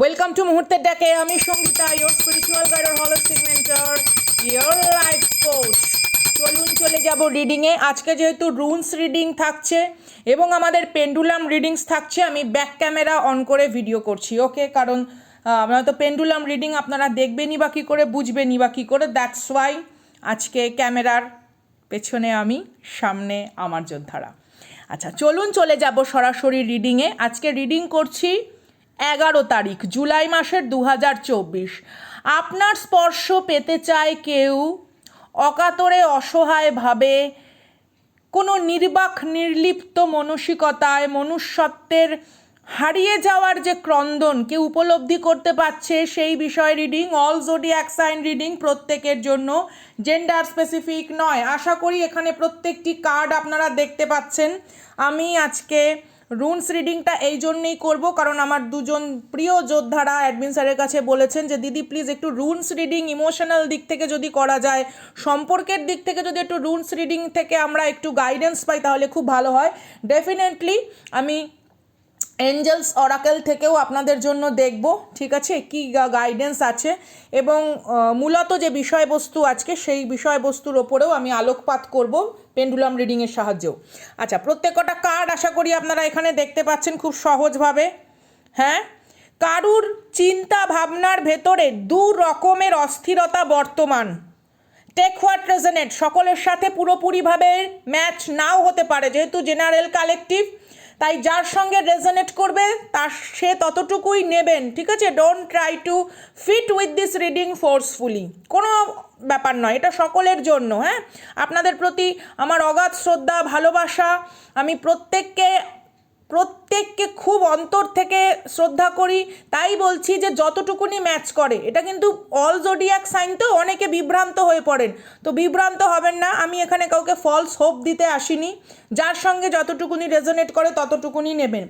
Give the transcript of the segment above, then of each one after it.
Welcome to মুহূর্তের ডাকে আমি Sangeeta your spiritual guide R holistic mentor your life coach চলুন চলে যাব রিডিংয়ে আজকে যেহেতু রুনস রিডিং থাকছে এবং আমাদের পেন্ডুলাম রিডিংস থাকছে, আমি ব্যাক ক্যামেরা অন করে ভিডিও করছি ওকে কারণ তো পেন্ডুলাম রিডিং আপনারা দেখবেনই বা কী করে, বুঝবেনই বা কী করে দ্যাটস ওয়াই আজকে ক্যামেরার পেছনে আমি, সামনে আমার যোদ্ধারা। আচ্ছা চলুন চলে যাব সরাসরি রিডিংয়ে আজকে রিডিং করছি এগারো তারিখ, জুলাই মাসের দু হাজার চব্বিশ। আপনার স্পর্শ পেতে চায় কেউ? অকাতরে অসহায়ভাবে, কোনো নির্বাক, নির্লিপ্ত মানসিকতায়, মনুষ্যত্বের হারিয়ে যাওয়ার যে ক্রন্দন কেউ উপলব্ধি করতে পারছে, সেই বিষয় reading all zodiac sign reading প্রত্যেকের জন্য জেন্ডার স্পেসিফিক নয়। আশা করি এখানে প্রত্যেকটি কার্ড আপনারা দেখতে পাচ্ছেন। আমি আজকে রুনস রিডিংটা এই জন্যেই করব, কারণ আমার দুজন প্রিয় যোদ্ধারা অ্যাডমিন স্যারের কাছে বলেছেন যে, দিদি প্লিজ একটু রুনস রিডিং ইমোশনাল দিক থেকে যদি করা যায়, সম্পর্কের দিক থেকে যদি একটু রুনস রিডিং থেকে আমরা একটু গাইডেন্স পাই, তাহলে খুব ভালো হয়। ডেফিনেটলি আমি এঞ্জেলস অরাকেল থেকেও আপনাদের জন্য দেখব, ঠিক আছে? কি গাইডেন্স আছে? এবং মূলত যে বিষয়বস্তু আজকে, সেই বিষয়বস্তুর ওপরেও আমি আলোকপাত করব পেন্ডুলাম রিডিংয়ের সাহায্যেও। আচ্ছা প্রত্যেকটা কার্ড আশা করি আপনারা এখানে দেখতে পাচ্ছেন খুব সহজভাবে। হ্যাঁ? কারুর চিন্তা ভাবনার ভেতরে দু রকমের অস্থিরতা বর্তমান। টেক হোয়াট রেজনেট সকলের সাথে পুরোপুরিভাবে ম্যাচ নাও হতে পারে, যেহেতু জেনারেল কালেকটিভ তাই যার সঙ্গে রেজনেট করবে, তার সে ততটুকুই নেবেন, ঠিক আছে? Don't try to fit with this reading forcefully কোনো ব্যাপার নয়, এটা সকলের জন্য হ্যাঁ? আপনাদের প্রতি আমার অগাধ শ্রদ্ধা, ভালোবাসা, আমি প্রত্যেককে প্রত্যেককে খুব অন্তর থেকে শ্রদ্ধা করি, তাই বলছি যে যতটুকুনি ম্যাচ করে, এটা কিন্তু অল জোডিয়াক সাইন তো অনেকে বিভ্রান্ত হয়ে পড়েন। তো বিভ্রান্ত হবেন না, আমি এখানে কাউকে ফলস হোপ দিতে আসিনি, যার সঙ্গে যতটুকুনি রেজোনেট করে ততটুকুনি নেবেন।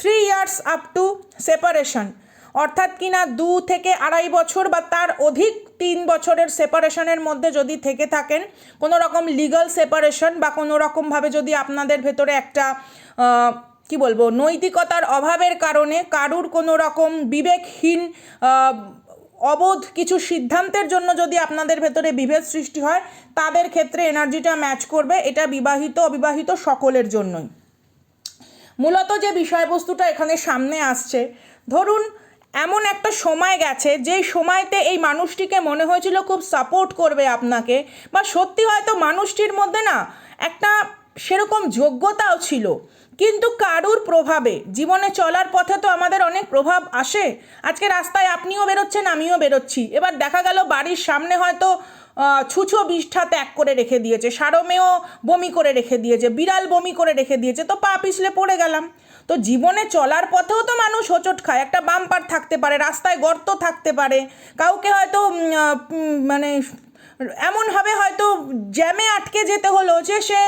Three years up to separation অর্থাৎ কিনা দু থেকে আড়াই বছর বা তার অধিক তিন বছরের সেপারেশনের মধ্যে যদি থেকে থাকেন, কোনো রকম লিগাল সেপারেশন বা কোনো রকমভাবে যদি আপনাদের ভেতরে একটা কি বলব, নৈতিকতার অভাবের কারণে কারুর কোনো রকম বিবেকহীন অবোধ কিছু সিদ্ধান্তের জন্য যদি আপনাদের ভেতরে বিভেদ সৃষ্টি হয়, তাদের ক্ষেত্রে এনার্জিটা ম্যাচ করবে, এটা বিবাহিত, অবিবাহিত সকলের জন্যই। মূলত যে বিষয়বস্তুটা এখানে সামনে আসছে, ধরুন এমন একটা সময় গেছে যেই সময়তে এই মানুষটিকে মনে হয়েছিল খুব সাপোর্ট করবে আপনাকে, বা সত্যি হয়তো মানুষটির মধ্যে না একটা সেরকম যোগ্যতাও ছিল। কিন্তু কারুর প্রভাবে? জীবনে চলার পথে তো আমাদের অনেক প্রভাব আসে। আজকে রাস্তায় আপনিও বেরোচ্ছেন আমিও বেরোচ্ছি। এবার দেখা গেল বাড়ির সামনে হয়তো ছুঁচো বিষ্ঠা ত্যাগ করে রেখে দিয়েছে সারমেও বমি করে রেখে দিয়েছে বিড়াল বমি করে রেখে দিয়েছে তো পা পিছলে পড়ে গেলাম। তো জীবনে চলার পথেও তো মানুষ হোঁচট খায় একটা বাম্পার থাকতে পারে রাস্তায় গর্ত থাকতে পারে কাউকে হয়তো উম, আহ, উম, মানে এমনভাবে হয়তো জ্যামে আটকে যেতে হলো যে সে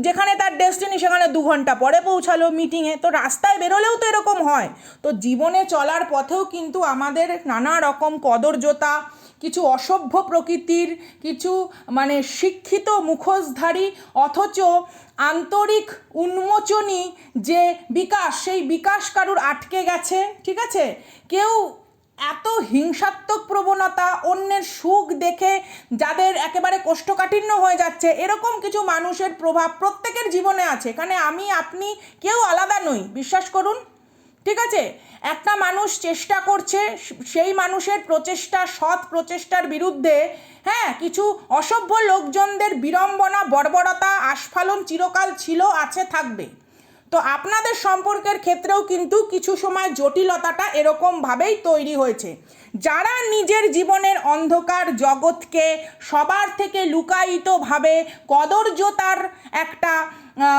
যেখানে তার ডেস্টিনি সেখানে দু ঘণ্টা পরে পৌঁছালো মিটিংয়ে তো রাস্তায় বেরোলেও তো এরকম হয়। তো জীবনে চলার পথেও কিন্তু আমাদের নানা রকম কদর্যতা কিছু অসভ্য প্রকৃতির কিছু মানে শিক্ষিত মুখোশধারী অথচ আন্তরিক উন্মোচনী যে বিকাশ সেই বিকাশ কারুর আটকে গেছে ঠিক আছে? কেউ এত হিংসাত্মক প্রবণতা, অন্যের সুখ দেখে যাদের একেবারে কোষ্ঠকাঠিন্য হয়ে যাচ্ছে, এরকম কিছু মানুষের প্রভাব প্রত্যেকের জীবনে আছে। এখানে আমি, আপনি কেউ আলাদা নই, বিশ্বাস করুন। ঠিক আছে? একটা মানুষ চেষ্টা করছে, সেই মানুষের প্রচেষ্টা, সৎ প্রচেষ্টার বিরুদ্ধে হ্যাঁ কিছু অসভ্য লোকজনদের বিড়ম্বনা, বর্বরতা, আস্ফালন চিরকাল ছিল, আছে, থাকবে। তো আপনাদের সম্পর্কের ক্ষেত্রেও কিন্তু কিছু সময় জটিলতাটা এরকমভাবেই তৈরি হয়েছে। যারা নিজের জীবনের অন্ধকার জগৎকে সবার থেকে লুকায়িতভাবে কদর্যতার একটা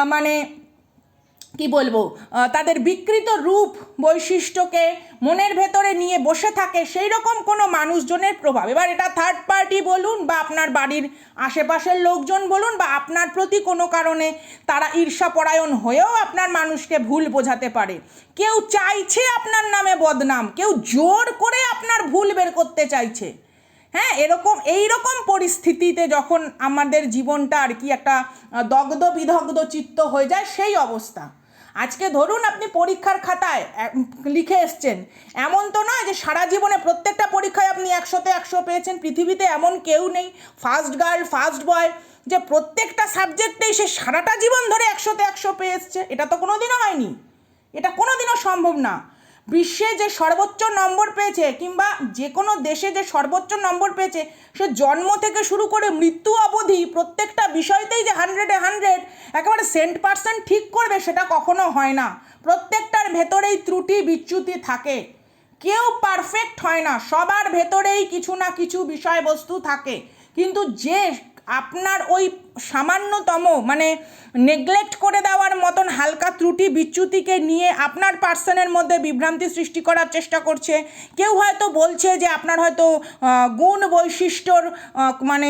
মানে কি বলব তাদের বিকৃত রূপ বৈশিষ্ট্যকে মনের ভেতরে নিয়ে বসে থাকে সেই রকম কোনো মানুষজনের প্রভাব। এবার এটা থার্ড পার্টি বলুন বা আপনার বাড়ির আশেপাশের লোকজন বলুন বা আপনার প্রতি কোনো কারণে তারা ঈর্ষাপরায়ণ হয়েও আপনার মানুষকে ভুল বোঝাতে পারে। কেউ চাইছে আপনার নামে বদনাম, কেউ জোর করে আপনার ভুল বের করতে চাইছে। হ্যাঁ এরকম এই রকম পরিস্থিতিতে যখন আমাদের জীবনটা আর কি একটা দগ্ধ বিদগ্ধ চিত্ত হয়ে যায় সেই অবস্থা। আজকে ধরুন আপনি পরীক্ষার খাতায় লিখে এসছেন। এমন তো নয় যে সারা জীবনে প্রত্যেকটা পরীক্ষায় আপনি একশোতে একশো পেয়েছেন, পৃথিবীতে এমন কেউ নেই ফার্স্ট গার্ল ফার্স্ট বয় যে প্রত্যেকটা সাবজেক্টেই সে সারাটা জীবন ধরে একশোতে একশো পেয়ে এসছে। এটা তো কোনো দিনও হয়নি। এটা কোনো দিনও সম্ভব না। বিশ্বে যে সর্বোচ্চ নম্বর পেয়েছে কিংবা যে কোনো দেশে যে সর্বোচ্চ নম্বর পেয়েছে, সে জন্ম থেকে শুরু করে মৃত্যু অবধি প্রত্যেকটা বিষয়তেই যে হান্ড্রেডে হান্ড্রেড একেবারে সেন্ট পার্সেন্ট ঠিক করবে সেটা কখনো হয় না। প্রত্যেকটার ভেতরেই ত্রুটি বিচ্যুতি থাকে। কেউ পারফেক্ট হয় না, সবার ভেতরেই কিছু না কিছু বিষয়বস্তু থাকে। কিন্তু যে আপনার ওই সামান্যতম মানে নেগলেক্ট করে দেওয়ার মতন হালকা ত্রুটি বিচ্যুতিকে নিয়ে আপনার পার্সনের মধ্যে বিভ্রান্তি সৃষ্টি করার চেষ্টা করছে। কেউ হয়তো বলছে যে আপনার হয়তো গুণ বৈশিষ্ট্যর মানে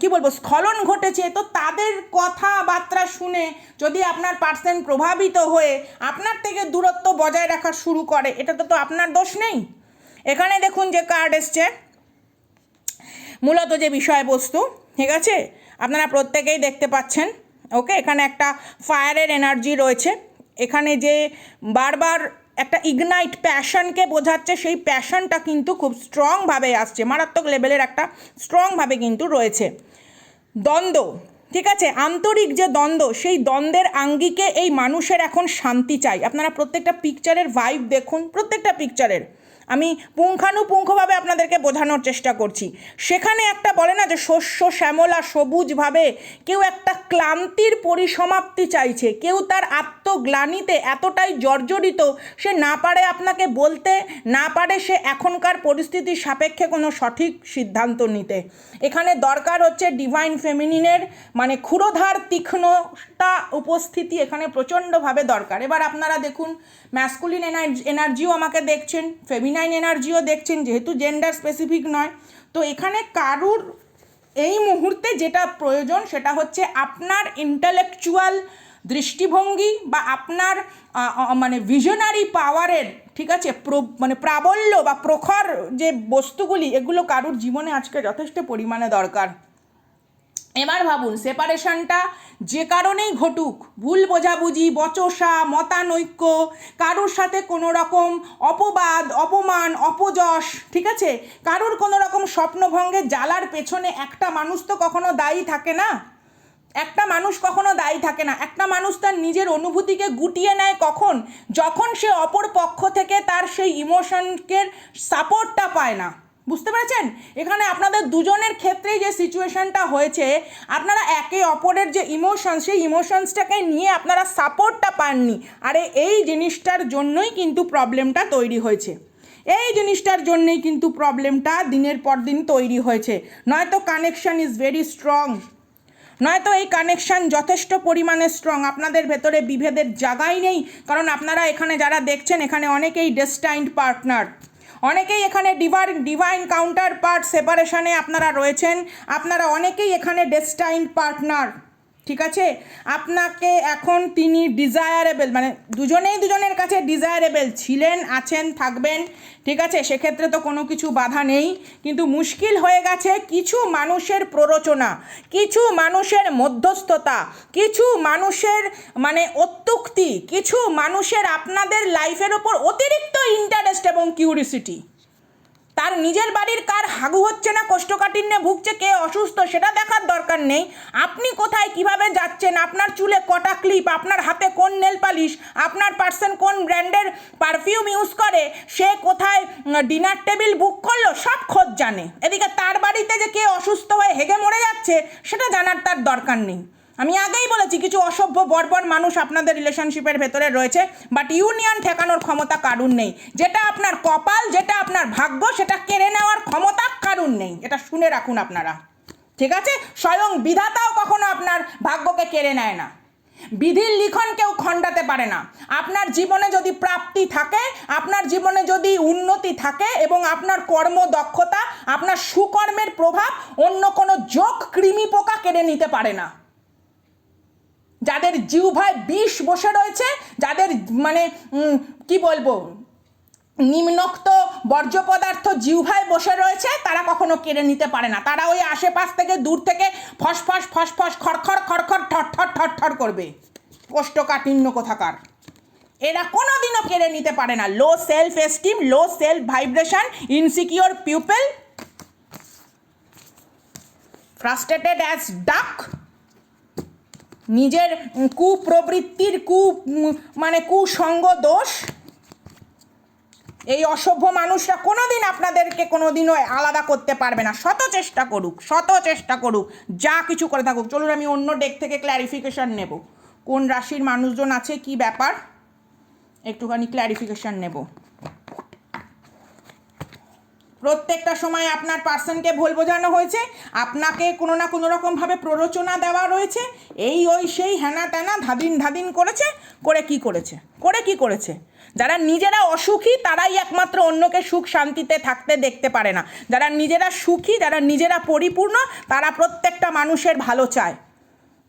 কি বলব, স্খলন ঘটেছে। তো তাদের কথাবার্তা শুনে যদি আপনার পার্সন প্রভাবিত হয়ে আপনার থেকে দূরত্ব বজায় রাখা শুরু করে, এটা তো তো আপনার দোষ নেই। এখানে দেখুন যে কার্ড এসছে। মূলত যে বিষয়বস্তু ঠিক আছে? আপনারা প্রত্যেকেই দেখতে পাচ্ছেন ওকে এখানে একটা ফায়ারের এনার্জি রয়েছে। এখানে যে বারবার একটা ইগনাইট প্যাশনকে বোঝাচ্ছে, সেই প্যাশনটা কিন্তু খুব স্ট্রংভাবে আসছে। মারাত্মক লেভেলের একটা স্ট্রংভাবে কিন্তু রয়েছে। দ্বন্দ্ব, ঠিক আছে? আন্তরিক যে দ্বন্দ্ব, সেই দ্বন্দ্বের আঙ্গিকে এই মানুষের এখন শান্তি চাই। আপনারা প্রত্যেকটা পিকচারের ভাইব দেখুন, প্রত্যেকটা পিকচারের আমি পুঙ্খানুপুঙ্খভাবে আপনাদেরকে বোঝানোর চেষ্টা করছি। সেখানে একটা বলে না যে শস্য শ্যামলা সবুজভাবে কেউ একটা ক্লান্তির পরিসমাপ্তি চাইছে, কেউ তার আত্মগ্লানিতে এতটাই জর্জরিত, সে না পারে আপনাকে বলতে, না পারে সে এখনকার পরিস্থিতির সাপেক্ষে কোনো সঠিক সিদ্ধান্ত নিতে। এখানে দরকার হচ্ছে ডিভাইন ফেমিনিনের মানে ক্ষুরোধার তীক্ষ্ণতা উপস্থিতি এখানে প্রচণ্ডভাবে দরকার। এবার আপনারা দেখুন ম্যাসকুলিন এনার্জিও আমাকে দেখছেন ফেমিনাইন এনার্জিও দেখছেন, যেহেতু জেন্ডার স্পেসিফিক নয়। তো এখানে কারুর এই মুহূর্তে যেটা প্রয়োজন, সেটা হচ্ছে আপনার ইন্টালেকচুয়াল দৃষ্টিভঙ্গি বা আপনার মানে ভিশনারি পাওয়ারের ঠিক আছে, প্র- মানে প্রাবল্য বা প্রখর যে বস্তুগুলি, এগুলো কারুর জীবনে আজকে যথেষ্ট পরিমাণে দরকার। এবার ভাবুন সেপারেশনটা যে কারণেই ঘটুক, ভুল বোঝাবুঝি, বচসা, মতানৈক্য, কারুর সাথে কোনো রকম অপবাদ, অপমান, অপযশ, ঠিক আছে, কারুর কোনো রকম স্বপ্নভঙ্গের জ্বালার পেছনে একটা মানুষ তো কখনো দায়ী থাকে না। একটা মানুষ কখনো দায়ী থাকে না। একটা মানুষ তার নিজের অনুভূতিকে গুটিয়ে নেয় কখন? যখন সে অপর পক্ষ থেকে তার সেই ইমোশনকে সাপোর্টটা পায় না। বুঝতে পেরেছেন? এখানে আপনাদের দুজনের ক্ষেত্রেই যে সিচুয়েশনটা হয়েছে, আপনারা একে অপরের যে ইমোশন, সেই ইমোশনসটাকে নিয়ে আপনারা সাপোর্টটা পাননি। আরে এই জিনিসটার জন্যই কিন্তু প্রবলেমটা তৈরি হয়েছে। এই জিনিসটার জন্যই কিন্তু প্রবলেমটা দিনের পর দিন তৈরি হয়েছে। নয়তো কানেকশন ইজ ভেরি স্ট্রং নয়তো এই কানেকশান যথেষ্ট পরিমাণে স্ট্রং আপনাদের ভেতরে বিভেদের জায়গাই নেই, কারণ আপনারা এখানে যারা দেখছেন, এখানে অনেকেই ডেস্টাইন্ড পার্টনার অনেকেই এখানে ডিভার ডিভাইন কাউন্টার পার্ট সেপারেশনে আপনারা রয়েছেন। আপনারা অনেকেই এখানে ডেস্টাইন্ড পার্টনার ঠিক আছে? আপনাকে এখন তিনি ডিজায়ারেবেল মানে দুজনেই দুজনের কাছে ডিজায়ারেবেল ছিলেন, আছেন, থাকবেন, ঠিক আছে? সেক্ষেত্রে তো কোনো কিছু বাধা নেই। কিন্তু মুশকিল হয়ে গেছে কিছু মানুষের প্ররোচনা, কিছু মানুষের মধ্যস্থতা, কিছু মানুষের মানে অত্যুক্তি, কিছু মানুষের আপনাদের লাইফের ওপর অতিরিক্ত ইন্টারেস্ট এবং কিউরিসিটি তার নিজের বাড়ির কার হাগু হচ্ছে না, কোষ্ঠকাঠিন্যে ভুগছে, কে অসুস্থ সেটা দেখার দরকার নেই। আপনি কোথায়, কীভাবে যাচ্ছেন, আপনার চুলে কটা ক্লিপ, আপনার হাতে কোন নেল পালিশ, আপনার পার্সন কোন ব্র্যান্ডের পারফিউম ইউজ করে, সে কোথায় ডিনার টেবিল বুক করল, সব খোঁজ জানে। এদিকে তার বাড়িতে যে কে অসুস্থ হয়ে হেগে মরে যাচ্ছে, সেটা জানার তার দরকার নেই। আমি আগেই বলেছি, কিছু অসভ্য, বর্বর মানুষ আপনাদের রিলেশনশিপের ভেতরে রয়েছে বাট ইউনিয়ন ঠেকানোর ক্ষমতা কারুর নেই। যেটা আপনার কপাল, যেটা আপনার ভাগ্য, সেটা কেড়ে নেওয়ার ক্ষমতা কারুর নেই। এটা শুনে রাখুন আপনারা। ঠিক আছে? স্বয়ং বিধাতাও কখনো আপনার ভাগ্যকে কেড়ে নেয় না। বিধির লিখন কেউ খণ্ডাতে পারে না। আপনার জীবনে যদি প্রাপ্তি থাকে, আপনার জীবনে যদি উন্নতি থাকে এবং আপনার কর্ম দক্ষতা, আপনার সুকর্মের প্রভাব অন্য কোনো যোগ কৃমি পোকা কেড়ে নিতে পারে না। যাদের জিহ্বায় বিষ বসে রয়েছে, যাদের মানে কি বলব, নিম্নোক্ত বর্জ্য পদার্থ জিহ্বায় বসে রয়েছে, তারা কখনো কেড়ে নিতে পারে না। তারা ওই আশেপাশ থেকে দূর থেকে ফসফস ফসফস খড়খড় খড়খড় ঠর ঠর ঠর ঠর করবে। কোষ্ঠকাঠিন্য কোথাকার। এরা কোনোদিনও কেড়ে নিতে পারে না। Low self esteem, low self vibration, insecure people, frustrated as duck নিজের কুপ্রবৃত্তির কু মানে কুসঙ্গ দোষ? এই অসভ্য মানুষরা কোনোদিন আপনাদেরকে কোনোদিনও আলাদা করতে পারবে না। শত চেষ্টা করুক, শত চেষ্টা করুক, যা কিছু করে থাকুক। চলুন আমি অন্য ডেক থেকে ক্ল্যারিফিকেশন নেব। কোন রাশির মানুষজন আছে, কি ব্যাপার? একটুখানি ক্ল্যারিফিকেশন নেব। প্রত্যেকটা সময় আপনার পার্সনকে ভুল বোঝানো হয়েছে, আপনাকে কোনো না কোনো রকমভাবে প্ররোচনা দেওয়া রয়েছে, এই ওই সেই হ্যানা ত্যানা ধাদিন ধাদিন করেছে, করে কি করেছে? করে কি করেছে? যারা নিজেরা অসুখী, তারাই একমাত্র অন্যকে সুখ শান্তিতে থাকতে দেখতে পারে না। যারা নিজেরা সুখী, যারা নিজেরা পরিপূর্ণ, তারা প্রত্যেকটা মানুষের ভালো চায়।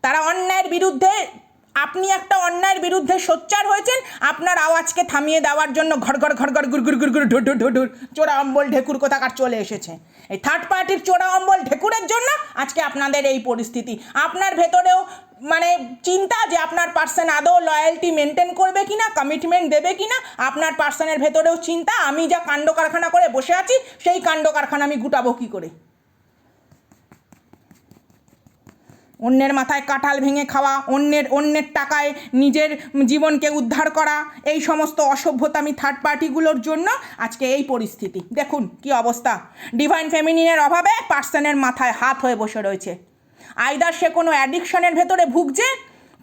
তারা অন্যায়ের বিরুদ্ধে আপনি একটা অন্যায়ের বিরুদ্ধে সোচ্চার হয়েছেন, আপনার আওয়াজকে থামিয়ে দেওয়ার জন্য ঘর ঘর ঘর ঘর গুর গুর গুর গুর ঢুর ঢুর ঢুর চোরা অম্বল ঢেকুর কোথাকার চলে এসেছে। এই থার্ড পার্টির চোরা অম্বল ঢেকুরের জন্য আজকে আপনাদের এই পরিস্থিতি। আপনার ভেতরেও মানে চিন্তা যে আপনার পার্সন আদৌ লয়্যালটি মেনটেন করবে কিনা কমিটমেন্ট দেবে কিনা, আপনার পার্সনের ভেতরেও চিন্তা, আমি যা কাণ্ড কারখানা করে বসে আছি, সেই কাণ্ড কারখানা আমি গুটাবো কী করে? অন্যের মাথায় কাঁঠাল ভেঙে খাওয়া, অন্যের অন্যের টাকায় নিজের জীবনকে উদ্ধার করা, এই সমস্ত অসভ্যতামি থার্ড পার্টিগুলোর জন্য আজকে এই পরিস্থিতি। দেখুন কি অবস্থা। ডিভাইন ফেমিনিনের অভাবে পার্সনের মাথায় হাত হয়ে বসে রয়েছে। আইদার সে কোনো অ্যাডিকশনের ভেতরে ভুগছে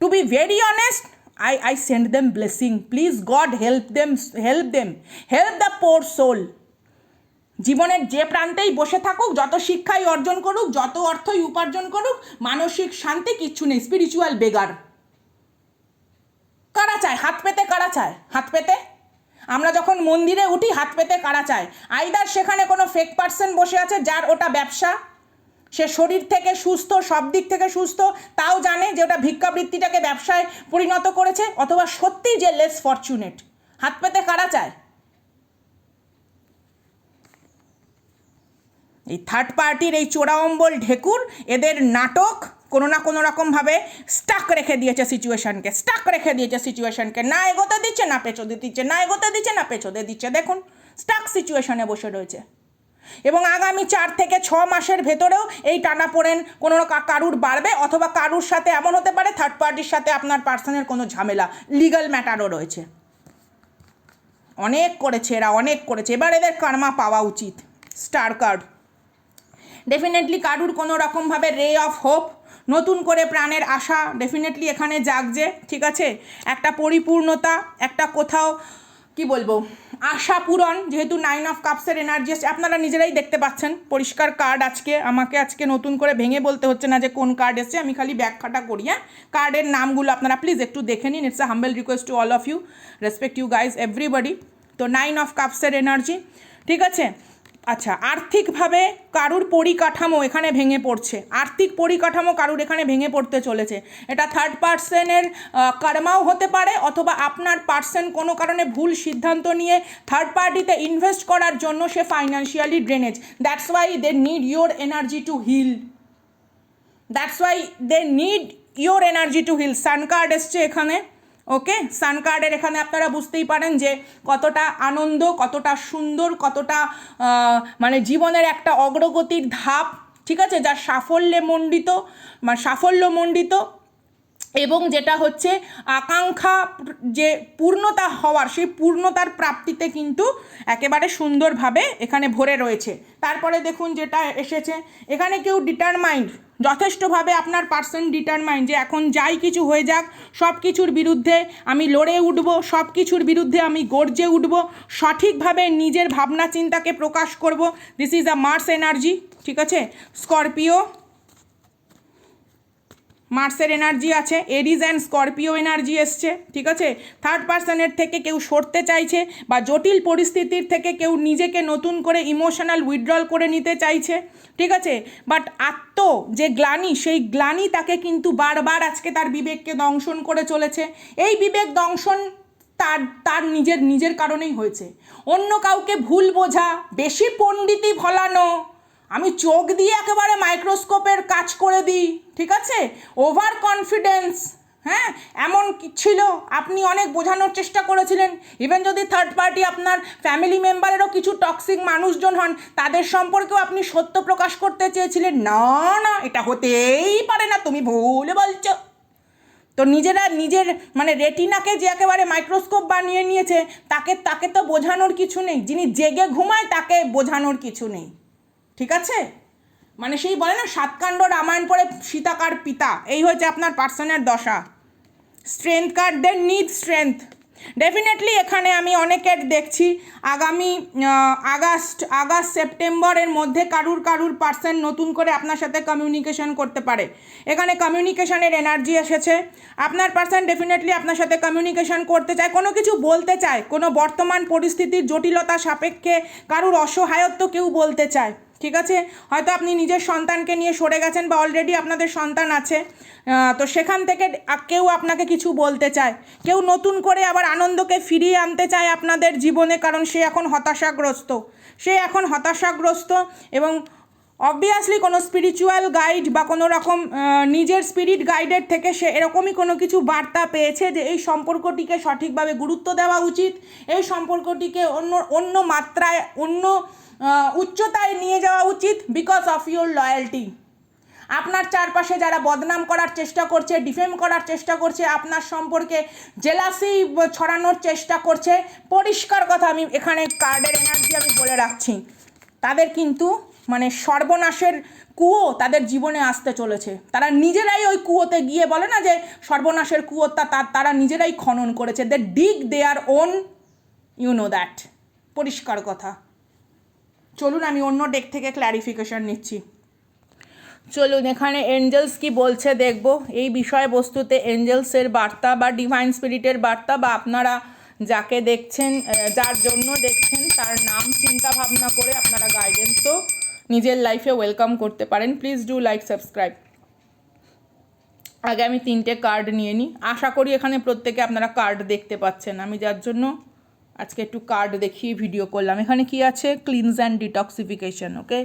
to be very honest I I send them blessing please God help them help them help the poor soul জীবনের যে প্রান্তেই বসে থাকুক, যত শিক্ষাই অর্জন করুক, যত অর্থই উপার্জন করুক, মানসিক শান্তি কিচ্ছু নেই স্পিরিচুয়াল বেগার কারা চায়? হাত পেতে কারা চায়? হাত পেতে? আমরা যখন মন্দিরে উঠি, হাত পেতে কারা চায়? আইদার সেখানে কোনো ফেক পার্সন বসে আছে যার ওটা ব্যবসা? সে শরীর থেকে সুস্থ, সব দিক থেকে সুস্থ, তাও জানে যে ওটা ভিক্ষাবৃত্তিটাকে ব্যবসায় পরিণত করেছে, অথবা সত্যিই যে লেস ফরচুনেট হাত পেতে কারা চায়? এই থার্ড পার্টির এই চোরাঅম্বল ঢেকুর এদের নাটক কোনো না কোনো রকমভাবে স্টাক রেখে দিয়েছে সিচুয়েশনকে স্টাক রেখে দিয়েছে সিচুয়েশনকে না এগোতে দিচ্ছে, না পেছোতে দিচ্ছে, না এগোতে দিচ্ছে, না পেছোতে দিচ্ছে। দেখুন স্টাক সিচুয়েশনে বসে রয়েছে। এবং আগামী চার থেকে ছ মাসের ভেতরেও এই টানা পড়েন কোনো কারুর বাড়বে অথবা কারুর সাথে এমন হতে পারে থার্ড পার্টির সাথে আপনার পার্সনের কোনো ঝামেলা লিগাল ম্যাটারও রয়েছে। অনেক করেছে এরা, অনেক করেছে। এবার এদের কার্মা পাওয়া উচিত। স্টার কার্ড ডেফিনেটলি কারুর কোনো রকমভাবে রে অফ হোপ নতুন করে প্রাণের আশা ডেফিনেটলি এখানে জাগছে, ঠিক আছে? একটা পরিপূর্ণতা, একটা কোথাও, কি বলব, আশা পূরণ, যেহেতু নাইন অফ কাপসের এনার্জি আছে আপনারা নিজেরাই দেখতে পাচ্ছেন, পরিষ্কার কার্ড আজকে, আমাকে আজকে নতুন করে ভেঙে বলতে হচ্ছে না যে কোন কার্ড এসছে, আমি খালি ব্যাখ্যাটা করি হ্যাঁ? কার্ডের নামগুলো আপনারা প্লিজ একটু দেখে নিন it's a humble request to all of you respect you guys everybody তো নাইন অফ কাপসের এনার্জি ঠিক আছে? আচ্ছা আর্থিকভাবে কারুর পরিকাঠামো এখানে ভেঙে পড়ছে। আর্থিক পরিকাঠামো কারুর এখানে ভেঙে পড়তে চলেছে। এটা থার্ড পার্সনের কর্মাও হতে পারে অথবা আপনার পার্সন কোনো কারণে ভুল সিদ্ধান্ত নিয়ে থার্ড পার্টিতে ইনভেস্ট করার জন্য সে financially drainage that's why they need your energy to heal that's why they need your energy to heal sun card এসছে এখানে। ওকে সান কার্ডের এখানে আপনারা বুঝতেই পারেন যে কতটা আনন্দ, কতটা সুন্দর, কতটা মানে জীবনের একটা অগ্রগতির ধাপ, ঠিক আছে? যা সাফল্যে মণ্ডিত মানে সাফল্যমণ্ডিত এবং যেটা হচ্ছে আকাঙ্ক্ষা যে পূর্ণতা হওয়ার, সেই পূর্ণতার প্রাপ্তিতে কিন্তু একেবারে সুন্দরভাবে এখানে ভরে রয়েছে। তারপরে দেখুন যেটা এসেছে। এখানে কেউ ডিটারমাইন্ড যথেষ্টভাবে আপনার পার্সন ডিটারমাইন যে এখন যাই কিছু হয়ে যাক, সব কিছুর বিরুদ্ধে আমি লড়ে উঠব, সব কিছুর বিরুদ্ধে আমি গর্জে উঠব, সঠিকভাবে নিজের ভাবনা চিন্তাকে প্রকাশ করব। This is a Mars energy ঠিক আছে? স্করপিও মার্সের এনার্জি আছে, এরিজ অ্যান্ড স্করপিও এনার্জি এসছে, ঠিক আছে? থার্ড পার্সনের থেকে কেউ সরতে চাইছে বা জটিল পরিস্থিতির থেকে কেউ নিজেকে নতুন করে ইমোশনাল উইথড্রল করে নিতে চাইছে, ঠিক আছে? বাট আত্ম যে গ্লানি, সেই গ্লানি তাকে কিন্তু বারবার আজকে তার বিবেককে দংশন করে চলেছে। এই বিবেক দংশন তার তার নিজের নিজের কারণেই হয়েছে। অন্য কাউকে ভুল বোঝা, বেশি পণ্ডিতি ফলানো আমি চোখ দিয়ে একেবারে মাইক্রোস্কোপের কাজ করে দিই, ঠিক আছে? ওভার কনফিডেন্স হ্যাঁ? এমন ছিল? আপনি অনেক বোঝানোর চেষ্টা করেছিলেন। ইভেন যদি থার্ড পার্টি আপনার ফ্যামিলি মেম্বারেরও কিছু টক্সিক মানুষজন হন, তাদের সম্পর্কেও আপনি সত্য প্রকাশ করতে চেয়েছিলেন। না না, এটা হতেই পারে না, তুমি ভুল বলছো। তো নিজেরা, নিজের মানে রেটিনাকে যে একেবারে মাইক্রোস্কোপ বানিয়ে নিয়েছে, তাকে তাকে তো বোঝানোর কিছু নেই। যিনি জেগে ঘুমায়, তাকে বোঝানোর কিছু নেই। ঠিক আছে? মানে সেই বলে না, সাতকাণ্ড রামায়ণ পড়ে সীতাকার পিতা। এই হচ্ছে আপনার পার্সনের দশা। Strength card then need strength definitely এখানে আমি অনেকের দেখছি, আগামী আগস্ট আগস্ট সেপ্টেম্বরের মধ্যে কারুর কারুর পার্সন নতুন করে আপনার সাথে কমিউনিকেশন করতে পারে। এখানে কমিউনিকেশনের এনার্জি এসেছে। আপনার পার্সন ডেফিনেটলি আপনার সাথে কমিউনিকেশন করতে চায়, কোনো কিছু বলতে চায়, কোনো বর্তমান পরিস্থিতির জটিলতা সাপেক্ষে কারুর অসহায়ত্ব কেউ বলতে চায়। ঠিক আছে? হয়তো আপনি নিজের সন্তানকে নিয়ে সরে গেছেন বা অলরেডি আপনাদের সন্তান আছে তো সেখান থেকে কেউ আপনাকে কিছু বলতে চায়। কেউ নতুন করে আবার আনন্দকে ফিরিয়ে আনতে চায় আপনাদের জীবনে কারণ সে এখন হতাশাগ্রস্ত। সে এখন হতাশাগ্রস্ত এবং অবভিয়াসলি কোনো স্পিরিচুয়াল গাইড বা কোনো রকম নিজের স্পিরিট গাইডের থেকে সে এরকমই কোনো কিছু বার্তা পেয়েছে যে এই সম্পর্কটিকে সঠিকভাবে গুরুত্ব দেওয়া উচিত, এই সম্পর্কটিকে অন্য অন্য মাত্রায়, অন্য উচ্চতায় নিয়ে যাওয়া উচিত বিকজ অফ ইউর লয়্যালটি আপনার চারপাশে যারা বদনাম করার চেষ্টা করছে ডিফেম করার চেষ্টা করছে, আপনার সম্পর্কে জেলাসি ছড়ানোর চেষ্টা করছে, পরিষ্কার কথা আমি এখানে কার্ডের এনার্জি আমি বলে রাখছি। তাদের কিন্তু মানে সর্বনাশের কুয়ো তাদের জীবনে আসতে চলেছে। তারা নিজেরাই ওই কুয়োতে গিয়ে বলে না যে সর্বনাশের কুয়োটা তারা নিজেরাই খনন করেছে। They dig their own you know that পরিষ্কার কথা। চলুন, আমি অন্য ডেক থেকে ক্ল্যারিফিকেশন নিচ্ছি। চলুন, এখানে এঞ্জেলস কি বলছে দেখব। এই বিষয়বস্তুতে এঞ্জেলসের বার্তা বা ডিভাইন স্পিরিটের বার্তা বা আপনারা যাকে দেখছেন যার জন্য দেখছেন, তার নাম চিন্তা ভাবনা করে আপনারা গাইডেন্সও নিজের লাইফে ওয়েলকাম করতে পারেন। প্লিজ ডু লাইক সাবস্ক্রাইব আগে আমি তিনটে কার্ড নিয়ে নিই। আশা করি এখানে প্রত্যেকে আপনারা কার্ড দেখতে পাচ্ছেন। আমি যার জন্য আজকে একটু কার্ড দেখিয়ে ভিডিও করলাম। এখানে কি আছে? ক্লিনস অ্যান্ড ডিটক্সিফিকেশন ওকে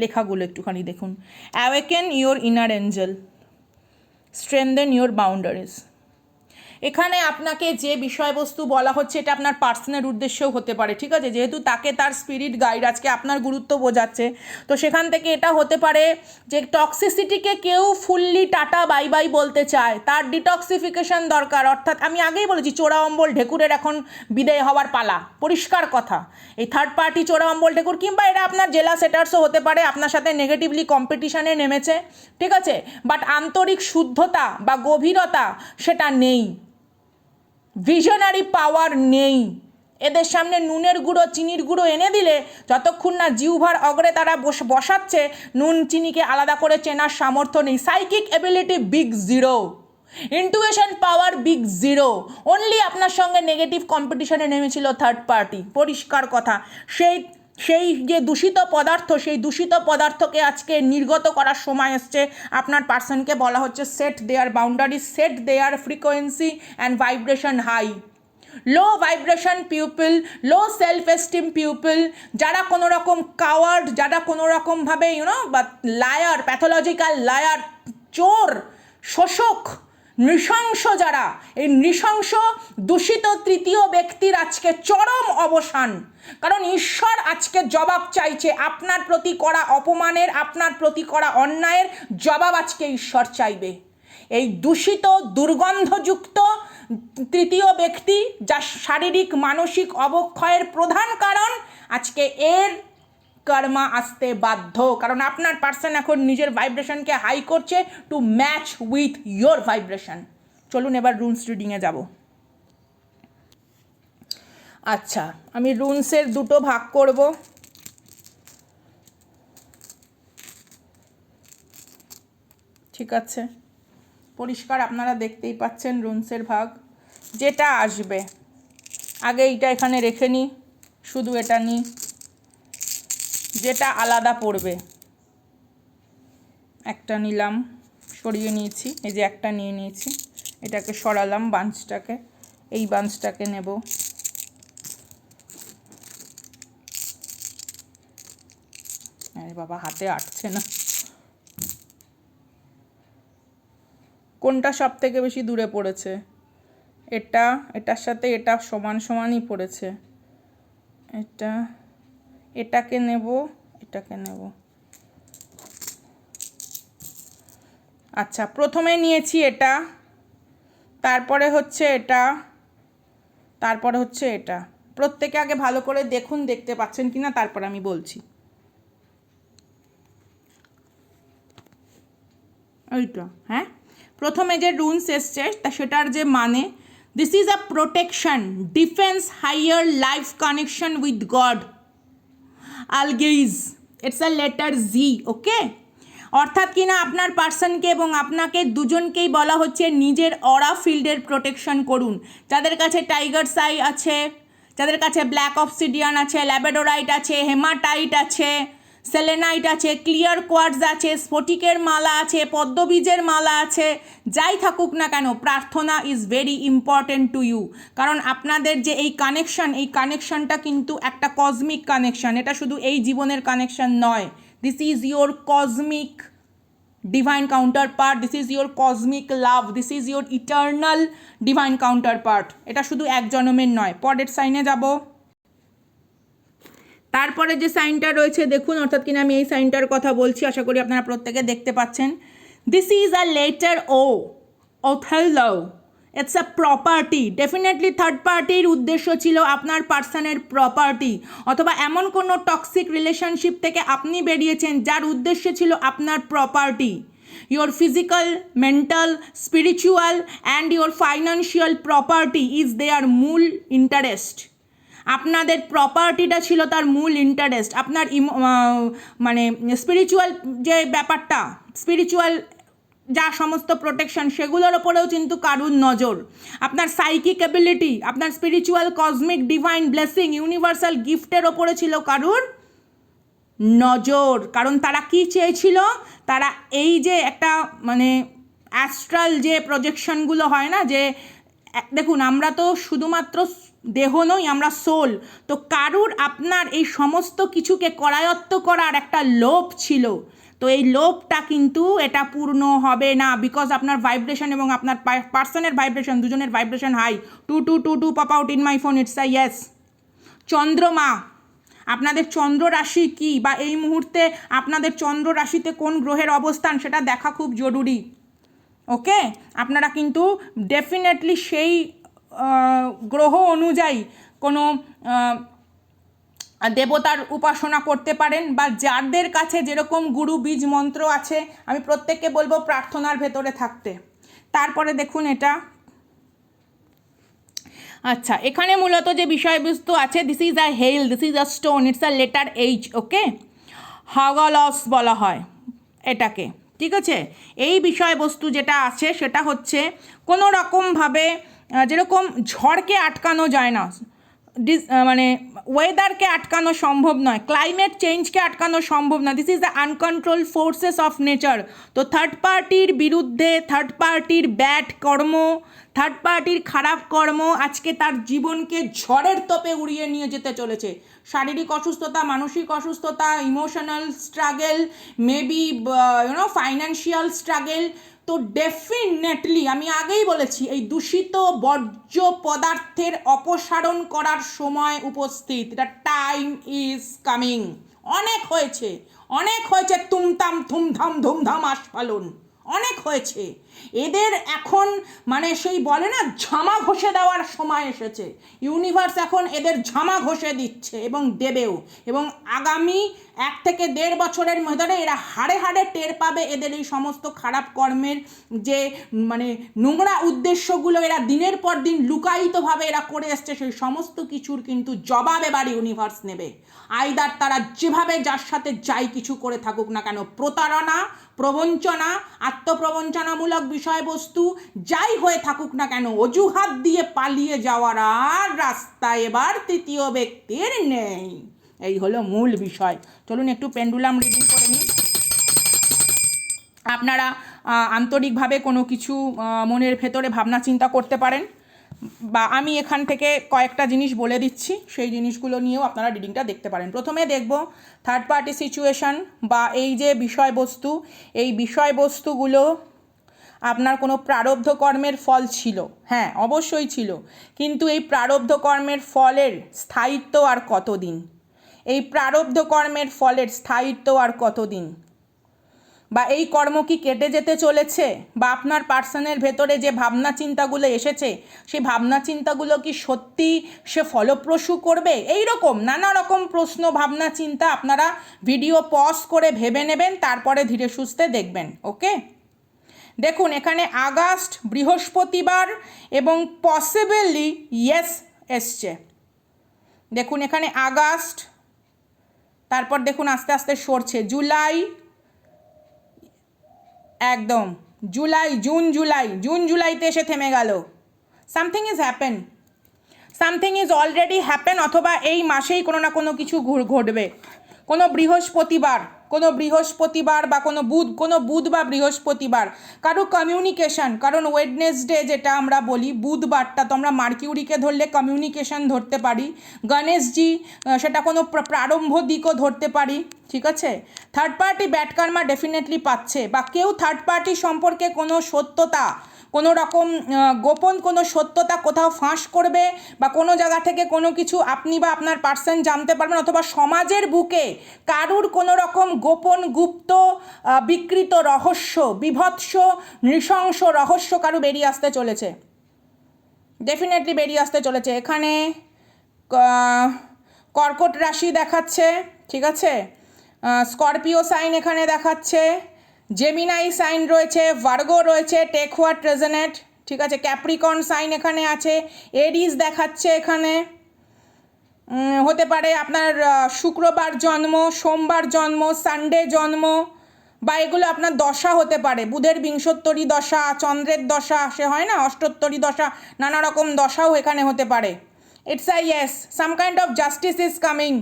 লেখাগুলো একটুখানি দেখুন। Awaken your inner angel strengthen your boundaries এখানে আপনাকে যে বিষয়বস্তু বলা হচ্ছে, এটা আপনার পার্সনের উদ্দেশ্যেও হতে পারে, ঠিক আছে? যেহেতু তাকে তার স্পিরিট গাইড আজকে আপনার গুরুত্ব বোঝাচ্ছে, তো সেখান থেকে এটা হতে পারে যে টক্সিসিটিকে কেউ ফুললি টাটা বাই বাই বলতে চায়, তার ডিটক্সিফিকেশন দরকার। অর্থাৎ আমি আগেই বলেছি, চোরা অম্বল ঢেকুরের এখন বিদায় হওয়ার পালা, পরিষ্কার কথা। এই থার্ড পার্টি চোরা অম্বল ঢেকুর, কিংবা এটা আপনার জেলা সেটার্সও হতে পারে, আপনার সাথে নেগেটিভলি কম্পিটিশনে নেমেছে, ঠিক আছে? বাট আন্তরিক শুদ্ধতা বা গভীরতা সেটা নেই। ভিশনারি পাওয়ার নেই। এদের সামনে নুনের গুঁড়ো, চিনির গুঁড়ো এনে দিলে যতক্ষণ না জিউভার অগ্রে তারা বস- বসাচ্ছে, নুন, চিনিকে আলাদা করে চেনার সামর্থ্য নেই। Psychic ability big zero intuition power big zero only আপনার সঙ্গে নেগেটিভ কম্পিটিশনে নেমেছিল থার্ড পার্টি পরিষ্কার কথা। সেই সেই যে দূষিত পদার্থ, সেই দূষিত পদার্থকে আজকে নির্গত করার সময় এসছে। আপনার পার্সনকে বলা হচ্ছে set their boundary set their frequency and vibration high low vibration people low self esteem people যারা কোনো রকম কাওয়ার্ড যারা কোনো রকমভাবে ইউনো বা লায়ার প্যাথোলজিক্যাল লায়ার চোর, শোষক নৃশংস যারা, এই নৃশংস দূষিত তৃতীয় ব্যক্তির আজকে চরম অবসান। কারণ ঈশ্বর আজকে জবাব চাইছে, আপনার প্রতি করা অপমানের, আপনার প্রতি করা অন্যায়ের জবাব আজকে ঈশ্বর চাইবে। এই দূষিত, দুর্গন্ধযুক্ত তৃতীয় ব্যক্তি যা শারীরিক, মানসিক অবক্ষয়ের প্রধান কারণ আজকে এর কর্মা আসতে বাধ্য। কারণ আপনার পার্সন এখন নিজের ভাইব্রেশনকে হাই করছে to match with your vibration চলুন এবার রুনস রিডিংয়ে যাব। আচ্ছা আমি রুনসের দুটো ভাগ করব। ঠিক আছে। পরিষ্কার আপনারা দেখতেই পাচ্ছেন রুনসের ভাগ। যেটা আসবে, আগে এটা এখানে রেখে নিই শুধু এটা নিই যেটা আলাদা পড়বে। একটা নিলাম, সরিয়ে নিয়েছি। এই যে একটা নিয়ে নিয়েছি। এটাকে সরালাম বাঞ্চটাকে। এই বাঞ্চটাকে নেব। আরে বাবা, হাতে আটছে না। কোনটা সব থেকে বেশি দূরে পড়েছে? এটা, এটার সাথে এটা সমান সমানই পড়েছে। এটা এটাকে নেব এটাকে নেব। আচ্ছা প্রথমে নিয়েছি এটা, তারপরে হচ্ছে এটা, তারপরে হচ্ছে এটা। প্রত্যেকে আগে ভালো করে দেখুন, দেখতে পাচ্ছেন কি না তারপর আমি বলছি। এইটা হ্যাঁ? প্রথমে যে রুলস এসছে, তা সেটার যে মানে this is a protection defense higher life connection with God Algiz it's a letter G okay অর্থাৎ কিনা আপনার পার্সনকে এবং আপনাকে দুজনকেই বলা হচ্ছে নিজের অরা ফিল্ডের প্রোটেকশন করুন। যাদের কাছে টাইগার সাই আছে, যাদের কাছে ব্ল্যাক অফসিডিয়ান আছে ল্যাবেডোরাইট আছে হেমাটাইট আছে সেলেনাইট আছে, ক্লিয়ার কোয়ার্টস আছে, স্ফটিকের মালা আছে, পদ্মবীজের মালা আছে, যাই থাকুক না কেন, প্রার্থনা is very important to you কারণ আপনাদের যে এই কানেকশন এই কানেকশনটা কিন্তু একটা কসমিক কানেকশন এটা শুধু এই জীবনের কানেকশন নয়। This is your cosmic divine counterpart this is your cosmic love this is your eternal divine counterpart এটা শুধু এক জনমের নয়, পরের সাইনে যাব। তারপরে যে সাইনটা রয়েছে, দেখুন, অর্থাৎ কিনা আমি এই সাইনটার কথা বলছি, আশা করি আপনারা প্রত্যেকে দেখতে পাচ্ছেন। This is a letter O Othello it's a property definitely third পার্টির উদ্দেশ্য ছিল আপনার পার্সনের প্রপার্টি অথবা এমন কোনো টক্সিক রিলেশনশিপ থেকে আপনি বেরিয়েছেন যার উদ্দেশ্য ছিল আপনার property your physical, mental, spiritual, and your financial property is their মূল ইন্টারেস্ট আপনাদের প্রপার্টিটা ছিল তার মূল ইন্টারেস্ট আপনার ইমো- মানে স্পিরিচুয়াল যে ব্যাপারটা স্পিরিচুয়াল যা সমস্ত প্রোটেকশন সেগুলোর ওপরেও কিন্তু কারুর নজর। আপনার সাইকিক অ্যাবিলিটি আপনার spiritual cosmic divine blessing universal গিফটের ওপরে ছিল কারুর নজর। কারণ তারা কি চেয়েছিল? তারা এই যে একটা মানে অ্যাস্ট্রাল যে প্রজেকশনগুলো হয় না, যে দেখুন, আমরা তো শুধুমাত্র দেহ নই, আমরা সোল তো কারুর আপনার এই সমস্ত কিছুকে করায়ত্ত করার একটা লোভ ছিল, তো এই লোভটা কিন্তু এটা পূর্ণ হবে না বিকজ আপনার ভাইব্রেশন এবং আপনার পার্সনের ভাইব্রেশন দুজনের vibration high to to to to pop out in my phone it's a yes চন্দ্রমা, আপনাদের চন্দ্র রাশি কি? বা এই মুহূর্তে আপনাদের চন্দ্র রাশিতে কোন গ্রহের অবস্থান? সেটা দেখা খুব জরুরি ওকে আপনারা কিন্তু ডেফিনেটলি সেই গ্রহ অনুযায়ী কোনো দেবতার উপাসনা করতে পারেন বা যাদের কাছে যেরকম গুরু বীজ মন্ত্র আছে, আমি প্রত্যেককে বলব প্রার্থনার ভেতরে থাকতে। তারপরে দেখুন এটা। আচ্ছা এখানে মূলত যে বিষয়বস্তু আছে this is a hail this is a stone it's a letter H okay Hagalaz বলা হয় এটাকে, ঠিক আছে? এই বিষয়বস্তু যেটা আছে, সেটা হচ্ছে কোনো রকমভাবে যেরকম ঝড়কে আটকানো যায় না ডিস মানে ওয়েদারকে আটকানো সম্ভব নয় ক্লাইমেট চেঞ্জকে আটকানো সম্ভব না this is the uncontrol forces of nature তো থার্ড পার্টির বিরুদ্ধে থার্ড পার্টির ব্যাড কর্ম থার্ড পার্টির খারাপ কর্ম আজকে তার জীবনকে ঝড়ের তোপে উড়িয়ে নিয়ে যেতে চলেছে। শারীরিক অসুস্থতা, মানসিক অসুস্থতা emotional struggle maybe you know financial struggle তো ডেফিনেটলি আমি আগেই বলেছি, এই দূষিত বর্জ্য পদার্থের অপসারণ করার সময় উপস্থিত। এটা টাইম ইজ কামিং অনেক হয়েছে অনেক হয়েছে, তুমতাম, ধুমধাম ধুমধাম আস্ফালন। অনেক হয়েছে। এদের এখন মানে সেই বলে না, ঝামা ঘষে দেওয়ার সময় এসেছে। ইউনিভার্স এখন এদের ঝামা ঘষে দিচ্ছে এবং দেবেও। এবং আগামী এক থেকে দেড় বছরের ভেতরে এরা হাড়ে হাড়ে টের পাবে এদের এই সমস্ত খারাপ কর্মের যে মানে নোংরা উদ্দেশ্যগুলো এরা দিনের পর দিন লুকায়িতভাবে এরা করে এসছে, সেই সমস্ত কিছুর কিন্তু জবাব এবার ইউনিভার্স নেবে। আইদার তারা যেভাবে যার সাথে যাই কিছু করে থাকুক না কেন, প্রতারণা প্রবঞ্চনা, আত্মপ্রবঞ্চনামূলক বিষয়বস্তু, যাই হয়ে থাকুক না কেন, অজুহাত দিয়ে পালিয়ে যাওয়ার আর রাস্তা এবার তৃতীয় ব্যক্তির নেই। এই হলো মূল বিষয়। চলুন একটু পেন্ডুলাম রিডিং করে নিই। আপনারা আন্তরিকভাবে কোনো কিছু মনের ভেতরে ভাবনা চিন্তা করতে পারেন। বা আমি এখান থেকে কয়েকটা জিনিস বলে দিচ্ছি, সেই জিনিসগুলো নিয়েও আপনারা রিডিংটা দেখতে পারেন। প্রথমে দেখব থার্ড পার্টি সিচুয়েশন বা এই যে বিষয়বস্তু, এই বিষয়বস্তুগুলো আপনার কোনো প্রারব্ধ কর্মের ফল ছিল। হ্যাঁ অবশ্যই ছিল। কিন্তু এই প্রারব্ধ কর্মের ফলের স্থায়িত্ব আর কতদিন? এই প্রারব্ধ কর্মের ফলের স্থায়িত্ব আর কতদিন? বা এই কর্ম কি কেটে যেতে চলেছে? বা আপনার পার্সনের ভেতরে যে ভাবনা চিন্তাগুলো এসেছে, সেই ভাবনা চিন্তাগুলো কি সত্যি সে ফলপ্রসূ করবে? এই রকম নানা রকম প্রশ্ন, ভাবনা, চিন্তা আপনারা ভিডিও পজ করে ভেবে নেবেন, তারপরে ধীরে সুস্থে দেখবেন ওকে দেখুন, এখানে আগস্ট, বৃহস্পতিবার এবং পসিবলি ইয়েস এসছে। দেখুন, এখানে আগস্ট, তারপর দেখুন, আস্তে আস্তে সরছে। জুলাই একদম। জুলাই, জুন জুলাই, জুন, জুলাইতে এসে থেমে গেল। Something is happen something is already happen অথবা এই মাসেই কোনো না কোনো কিছু ঘটবে। কোনো বৃহস্পতিবার। কোনো বৃহস্পতিবার বা কোনো বুধ কোনো বুধ বা বৃহস্পতিবার। কারও কমিউনিকেশন কারণ ওয়েডনেসডে যেটা আমরা বলি, বুধবারটা তো আমরা মার্কিউরিকে ধরলে কমিউনিকেশন ধরতে পারি। গণেশজি সেটা কোনো প্রারম্ভ দিকও ধরতে পারি, ঠিক আছে? Third party bad karma definitely পাচ্ছে, বা কেউ থার্ড পার্টি সম্পর্কে কোনো সত্যতা কোনো রকম গোপন কোনো সত্যতা কোথাও ফাঁস করবে বা কোনো জায়গা থেকে কোনো কিছু আপনি বা আপনার পার্সন জানতে পারবেন অথবা সমাজের বুকে কারুর কোনো রকম গোপন, গুপ্ত বিকৃত রহস্য, বিভৎস, নৃশংস রহস্য কারু বেরিয়ে আসতে চলেছে? ডেফিনেটলি বেরিয়ে আসতে চলেছে। এখানে কর্কট রাশি দেখাচ্ছে, ঠিক আছে? স্করপিও সাইন এখানে দেখাচ্ছে। জেমিনাই সাইন রয়েছে ভার্গো রয়েছে টেকওয়াট ট্রেজেনেট ঠিক আছে? ক্যাপ্রিকন সাইন এখানে আছে এরিস দেখাচ্ছে এখানে। হতে পারে আপনার শুক্রবার জন্ম, সোমবার জন্ম সানডে জন্ম, বা এগুলো আপনার দশা হতে পারে। বুধের বিংশোত্তরী দশা, চন্দ্রের দশা, সে হয় না? অষ্টোত্তরী দশা, নানা রকম দশাও এখানে হতে পারে। It's a yes some kind of justice is coming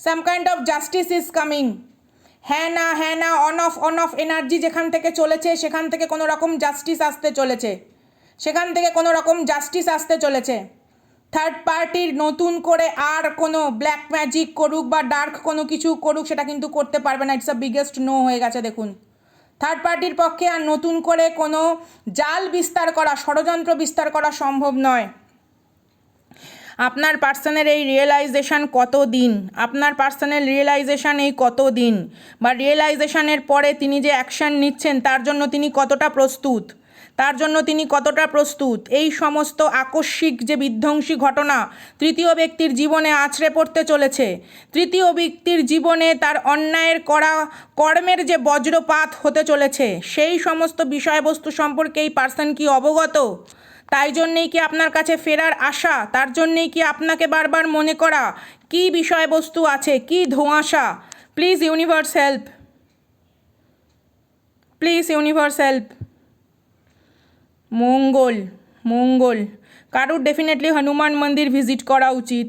some kind of justice is coming হ্যাঁ না হ্যাঁ না on off on off energy যেখান থেকে চলেছে, সেখান থেকে কোনো রকম জাস্টিস আসতে চলেছে। সেখান থেকে কোনো রকম জাস্টিস আসতে চলেছে। থার্ড পার্টির নতুন করে আর কোনো ব্ল্যাক ম্যাজিক করুক বা ডার্ক কোনো কিছু করুক, সেটা কিন্তু করতে পারবে না। ইটস আ বিগেস্ট নো হয়ে গেছে, দেখুন। থার্ড পার্টির পক্ষে আর নতুন করে কোনো জাল বিস্তার করা, ষড়যন্ত্র বিস্তার করা সম্ভব নয়। আপনার পার্সনের এই রিয়েলাইজেশন কত দিন আপনার পার্সনের রিয়েলাইজেশান এই কত দিন বা রিয়েলাইজেশানের পরে তিনি যে অ্যাকশন নিচ্ছেন, তার জন্য তিনি কতটা প্রস্তুত? তার জন্য তিনি কতটা প্রস্তুত? এই সমস্ত আকস্মিক যে বিধ্বংসী ঘটনা তৃতীয় ব্যক্তির জীবনে আছড়ে পড়তে চলেছে। তৃতীয় ব্যক্তির জীবনে তার অন্যায়ের করা কর্মের যে বজ্রপাত হতে চলেছে, সেই সমস্ত বিষয়বস্তু সম্পর্কে এই পার্সন কি অবগত? তাই জন্যেই কি আপনার কাছে ফেরার আশা? তার জন্যেই কি আপনাকে বারবার মনে করা? কি বিষয়বস্তু আছে? কি ধোঁয়াশা? Please universe help. Please universe help. মঙ্গল মঙ্গল। কারুর ডেফিনেটলি হনুমান মন্দির ভিজিট করা উচিত।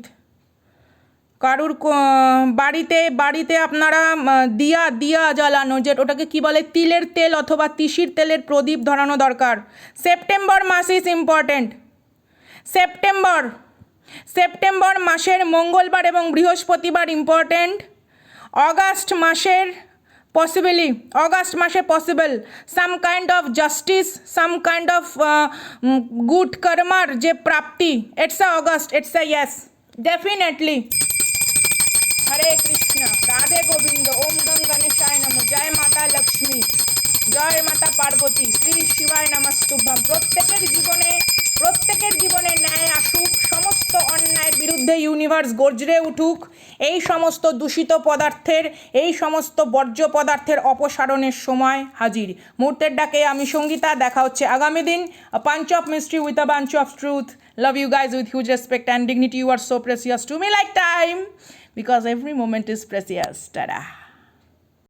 কারুর বাড়িতে বাড়িতে আপনারা দিয়া দিয়া জ্বালানো, যে ওটাকে কি বলে, তিলের তেল অথবা তিসির তেলের প্রদীপ ধরানো দরকার। সেপ্টেম্বর মাস ইজ ইম্পর্ট্যান্ট সেপ্টেম্বর। সেপ্টেম্বর মাসের মঙ্গলবার এবং বৃহস্পতিবার ইম্পর্ট্যান্ট অগাস্ট মাসের পসিবলি অগাস্ট মাসে possible some kind of justice some kind of good কর্মার যে প্রাপ্তি। It's a August it's a yes definitely Hare Krishna, Radhe Govinda, ওম গং গণেশায় নমো। জয় মাতা লক্ষ্মী, জয় মাতা পার্বতী, শ্রী শিবায় নমস্তুভ্যম। প্রত্যেকের জীবনে প্রত্যেকের জীবনে ন্যায় আসুক, সমস্ত অন্যায়ের বিরুদ্ধে ইউনিভার্স গর্জরে উঠুক, এই সমস্ত দূষিত পদার্থের, এই সমস্ত বর্জ্য পদার্থের অপসারণের সময় হাজির। মুহূর্তের ডাকে আমি সঙ্গীতা, দেখা হচ্ছে আগামী দিন punch of mystery with a bunch of truth love you guys with huge respect and dignity you are so precious to me like time because every moment is precious. Ta-da.